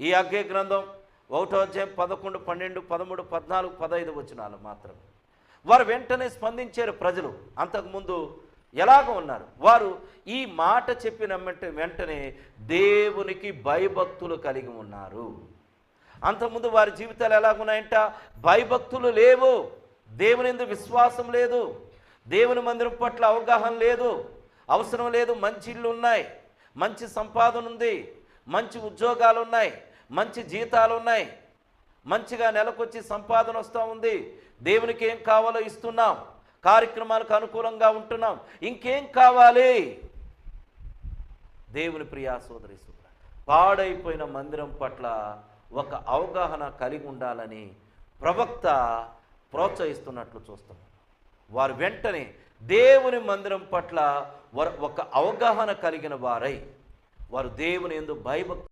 ఈ అగ్గే గ్రంథం ఒకటో అధ్యాయం పదకొండు పన్నెండు పదమూడు పద్నాలుగు పదహైదు వచనాలు మాత్రమే వారు వెంటనే స్పందించారు ప్రజలు. అంతకుముందు ఎలాగ ఉన్నారు. వారు ఈ మాట చెప్పిన వెంటనే దేవునికి భయభక్తులు కలిగి ఉన్నారు. అంతకుముందు వారి జీవితాలు ఎలాగున్నాయంట? భయభక్తులు లేవు. దేవుని విశ్వాసం లేదు. దేవుని మందిరం పట్ల అవగాహన లేదు. అవసరం లేదు. మంచి ఇళ్ళు ఉన్నాయి. మంచి సంపాదన ఉంది. మంచి ఉద్యోగాలు ఉన్నాయి. మంచి జీతాలు ఉన్నాయి. మంచిగా నెలకొచ్చి సంపాదన వస్తూ ఉంది. దేవునికి ఏం కావాలో ఇస్తున్నాం. కార్యక్రమాలకు అనుకూలంగా ఉంటున్నాం. ఇంకేం కావాలి? దేవుని ప్రియా సోదరి సోదర పాడైపోయిన మందిరం పట్ల ఒక అవగాహన కలిగి ఉండాలని ప్రవక్త ప్రోత్సహిస్తున్నట్లు చూస్తున్నాం వారు వెంటనే దేవుని మందిరం పట్ల వారు ఒక అవగాహన కలిగిన వారై వారు దేవుని ఎందు భయభక్తి